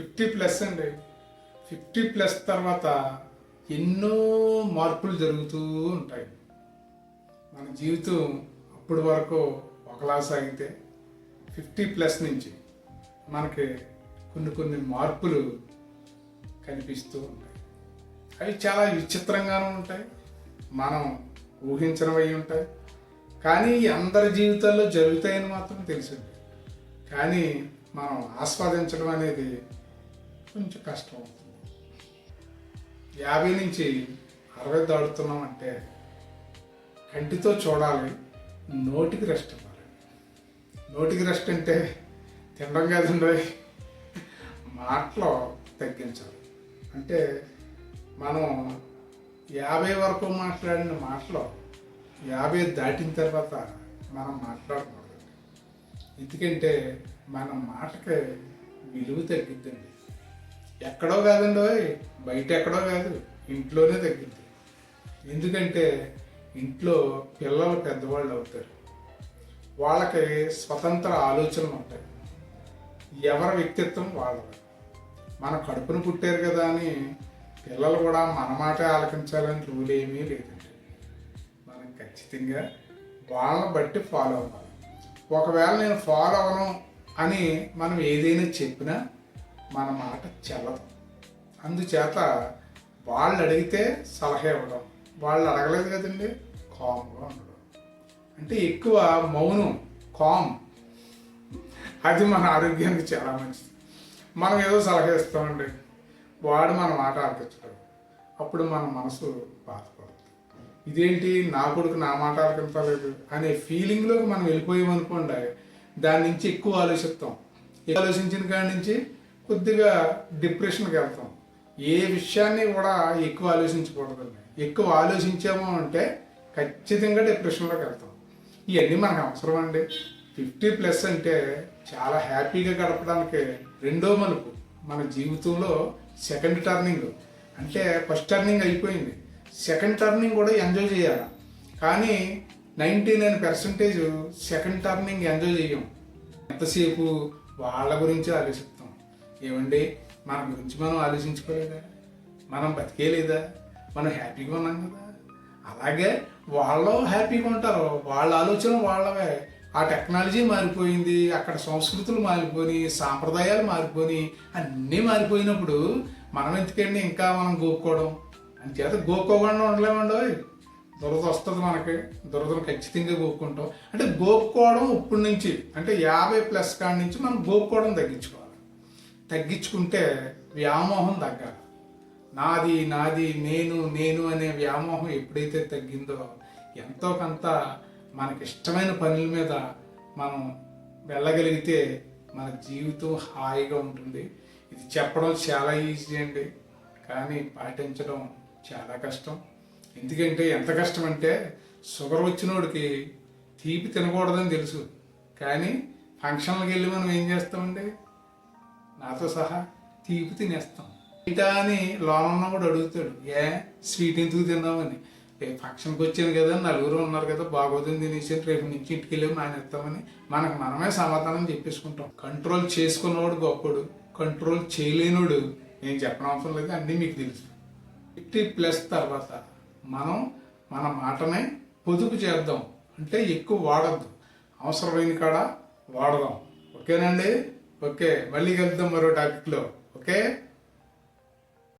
Fifty plus అండి. Fifty plus తర్వాత ఎన్నో మార్పులు జరుగుతూ ఉంటాయి. మన జీవితం అప్పటి వరకు ఒకలా సాగితే ఫిఫ్టీ ప్లస్ నుంచి మనకి కొన్ని కొన్ని మార్పులు కనిపిస్తూ ఉంటాయి. అవి చాలా విచిత్రంగానూ ఉంటాయి. మనం ఊహించినవి ఉంటాయి. కానీ అందరి జీవితాల్లో జరుగుతాయని మాత్రం తెలిసింది కానీ మనం ఆస్వాదించడం అనేది కొంచెం కష్టం. అవుతుంది యాభై నుంచి అరవై దాడుతున్నాం అంటే కంటితో చూడాలి నోటికి రెస్ట్ ఇవ్వాలి. నోటికి రెస్ట్ అంటే తినడం కాదండి. మాటలో తగ్గించాలి. అంటే మనం యాభై వరకు మాట్లాడిన మాటలో యాభై దాటిన తర్వాత మనం మాట్లాడకూడదు. ఎందుకంటే మన మాటకి విలువ తగ్గిద్దండి. ఎక్కడో కాదండి ఓయ్, బయట ఎక్కడో కాదు ఇంట్లోనే తగ్గింది. ఎందుకంటే ఇంట్లో పిల్లలు పెద్దవాళ్ళు అవుతారు. వాళ్ళకి స్వతంత్ర ఆలోచనలు ఉంటాయి. ఎవరి వ్యక్తిత్వం వాళ్ళది. మన కడుపును పుట్టారు కదా అని పిల్లలు కూడా మన మాట ఆలకించాలని రూల్ ఏమీ లేదండి. మనం ఖచ్చితంగా వాళ్ళని బట్టి ఫాలో అవ్వాలి. ఒకవేళ నేను ఫాలో అవ్వను అని మనం ఏదైనా చెప్పినా మన మాట చెల్లదు. అందుచేత వాళ్ళు అడిగితే సలహా ఇవ్వడం. వాళ్ళు అడగలేదు కదండి కామ్గా ఉండడం. అంటే ఎక్కువ మౌనం కామ్. అది మన ఆరోగ్యానికి చాలా మంచిది. మనం ఏదో సలహా ఇస్తామండి. వాడు మన మాట ఆలకించడం. అప్పుడు మన మనసు బాధపడుతుంది. ఇదేంటి నా కొడుకు నా మాట ఆలకించలేదు అనే ఫీలింగ్లోకి మనం వెళ్ళిపోయామనుకోండి దాని నుంచి ఎక్కువ ఆలోచిస్తాం. ఆలోచించిన కాడి నుంచి కొద్దిగా డిప్రెషన్కి వెళ్తాం. ఏ విషయాన్ని కూడా ఎక్కువ ఆలోచించకూడదండి. ఎక్కువ ఆలోచించాము అంటే ఖచ్చితంగా డిప్రెషన్లోకి వెళ్తాం. ఇవన్నీ మనకు అవసరం అండి. ఫిఫ్టీ ప్లస్ అంటే చాలా హ్యాపీగా గడపడానికి రెండో మలుపు మన జీవితంలో సెకండ్ టర్నింగ్. అంటే ఫస్ట్ టర్నింగ్ అయిపోయింది. సెకండ్ టర్నింగ్ కూడా ఎంజాయ్ చేయాలి. కానీ ninety nine percentage second turning enjoy చేయం ఎంతసేపు వాళ్ళ గురించి ఆలోచిస్తాం. ఏమండి మన గురించి మనం ఆలోచించుకోలేదా? మనం బతికేలేదా? మనం హ్యాపీగా ఉన్నాం కదా? అలాగే వాళ్ళు హ్యాపీగా ఉంటారు. వాళ్ళ ఆలోచన వాళ్ళవే. ఆ టెక్నాలజీ మారిపోయింది అక్కడ సంస్కృతులు మారిపోయి సాంప్రదాయాలు మారిపోయి అన్నీ మారిపోయినప్పుడు మనం ఎందుకండి ఇంకా మనం గోక్కోవడం? అని చేత గోక్కోకుండా ఉండలేమండి దురద వస్తుంది మనకి. దురదను ఖచ్చితంగా గోక్కుంటాం. అంటే గోక్కోవడం ఇప్పటి నుంచి అంటే యాభై ప్లస్ కాడి నుంచి మనం గోక్కోవడం తగ్గించుకోవాలి. తగ్గించుకుంటే వ్యామోహం తగ్గాలి. నాది నాది నేను నేను అనే వ్యామోహం ఎప్పుడైతే తగ్గిందో ఎంతో కొంత మనకి ఇష్టమైన పనుల మీద మనం వెళ్ళగలిగితే మన జీవితం హాయిగా ఉంటుంది. ఇది చెప్పడం చాలా ఈజీ అండి. కానీ పాటించడం చాలా కష్టం. ఎందుకంటే ఎంత కష్టం అంటే షుగర్ వచ్చినోడికి తీపి తినకూడదని తెలుసు. కానీ ఫంక్షన్లకు వెళ్ళి మనం ఏం చేస్తామండి? నాతో సహా తీపి తినేస్తాం. ఇటా అని లోన కూడా అడుగుతాడు ఏ స్వీట్ ఎందుకు తిన్నామని రేపు ఫంక్షన్కి వచ్చాను కదా నలుగురు ఉన్నారు కదా బాగోదని తినేసి రేపు నుంచి ఇంటికి వెళ్ళి మానేస్తామని మనకు మనమే సమాధానం చెప్పేసుకుంటాం. కంట్రోల్ చేసుకున్నవాడు గొప్పడు కంట్రోల్ చేయలేనోడు నేను చెప్పనవసరం లేదు అన్నీ మీకు తెలుసు. ఫిఫ్టీ ప్లస్ తర్వాత మనం మన మాటనే పొదుపు చేద్దాం అంటే ఎక్కువ వాడద్దు అవసరమైన కాడ వాడదాం. ఓకేనండి ఓకే మళ్ళీ కలుద్దాం మరో టాపిక్లో ఓకే